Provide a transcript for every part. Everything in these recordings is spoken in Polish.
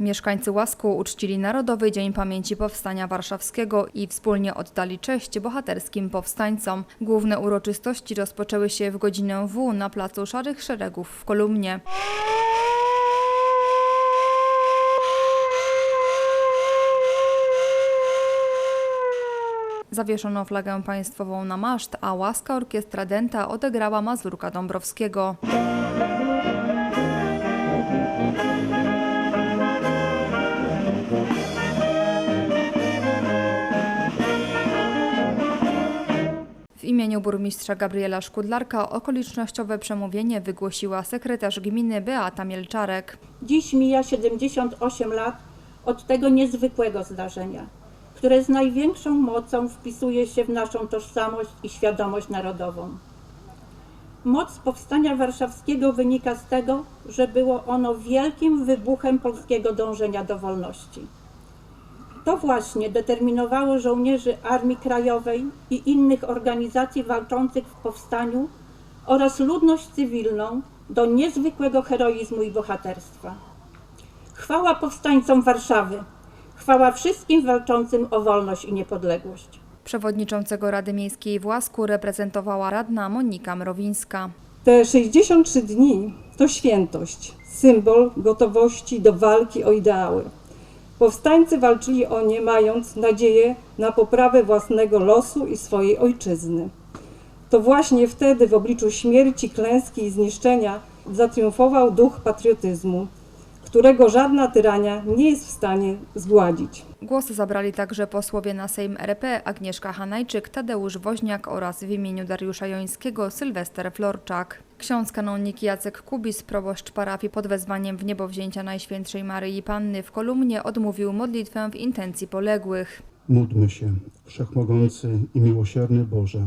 Mieszkańcy Łasku uczcili Narodowy Dzień Pamięci Powstania Warszawskiego i wspólnie oddali cześć bohaterskim powstańcom. Główne uroczystości rozpoczęły się w godzinę W na placu Szarych Szeregów w Kolumnie. Zawieszono flagę państwową na maszt, a łaska orkiestra Denta odegrała Mazurka Dąbrowskiego. Imieniu burmistrza Gabriela Szkudlarka okolicznościowe przemówienie wygłosiła sekretarz gminy Beata Mielczarek. Dziś mija 78 lat od tego niezwykłego zdarzenia, które z największą mocą wpisuje się w naszą tożsamość i świadomość narodową. Moc powstania warszawskiego wynika z tego, że było ono wielkim wybuchem polskiego dążenia do wolności. To właśnie determinowało żołnierzy Armii Krajowej i innych organizacji walczących w powstaniu oraz ludność cywilną do niezwykłego heroizmu i bohaterstwa. Chwała powstańcom Warszawy, chwała wszystkim walczącym o wolność i niepodległość. Przewodniczącego Rady Miejskiej w Łasku reprezentowała radna Monika Mrowińska. Te 63 dni to świętość, symbol gotowości do walki o ideały. Powstańcy walczyli o nie, mając nadzieję na poprawę własnego losu i swojej ojczyzny. To właśnie wtedy, w obliczu śmierci, klęski i zniszczenia, zatriumfował duch patriotyzmu, którego żadna tyrania nie jest w stanie zgładzić. Głos zabrali także posłowie na Sejm RP Agnieszka Hanajczyk, Tadeusz Woźniak oraz w imieniu Dariusza Jońskiego Sylwester Florczak. Ksiądz kanonik Jacek Kubis, proboszcz parafii pod wezwaniem w niebo wzięcia Najświętszej Maryi Panny w Kolumnie odmówił modlitwę w intencji poległych. Módlmy się, wszechmogący i miłosierny Boże.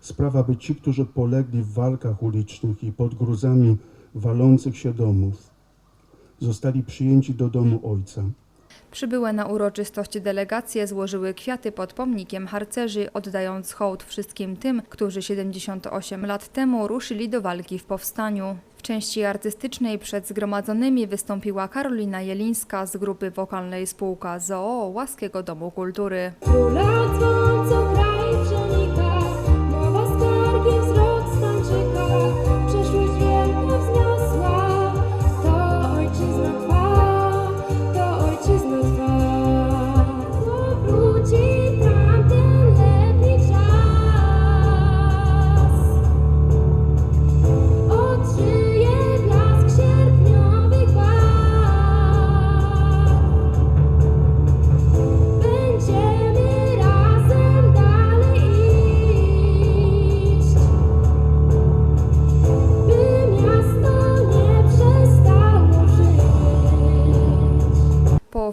Sprawa, by ci, którzy polegli w walkach ulicznych i pod gruzami walących się domów, zostali przyjęci do domu Ojca. Przybyłe na uroczystość delegacje złożyły kwiaty pod pomnikiem harcerzy, oddając hołd wszystkim tym, którzy 78 lat temu ruszyli do walki w powstaniu. W części artystycznej przed zgromadzonymi wystąpiła Karolina Jelińska z grupy wokalnej Spółka ZOO Łaskiego Domu Kultury. Co kraj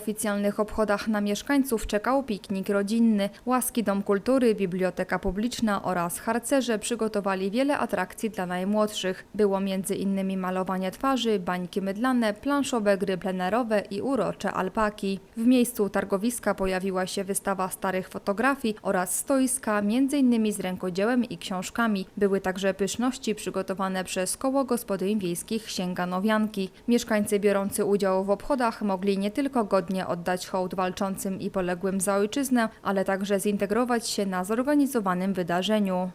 oficjalnych obchodach na mieszkańców czekał piknik rodzinny. Łaski Dom Kultury, Biblioteka Publiczna oraz harcerze przygotowali wiele atrakcji dla najmłodszych. Było innymi malowanie twarzy, bańki mydlane, planszowe gry plenerowe i urocze alpaki. W miejscu targowiska pojawiła się wystawa starych fotografii oraz stoiska innymi z rękodziełem i książkami. Były także pyszności przygotowane przez Koło Gospodyń Wiejskich Sięganowianki. Mieszkańcy biorący udział w obchodach mogli nie tylko oddać hołd walczącym i poległym za ojczyznę, ale także zintegrować się na zorganizowanym wydarzeniu.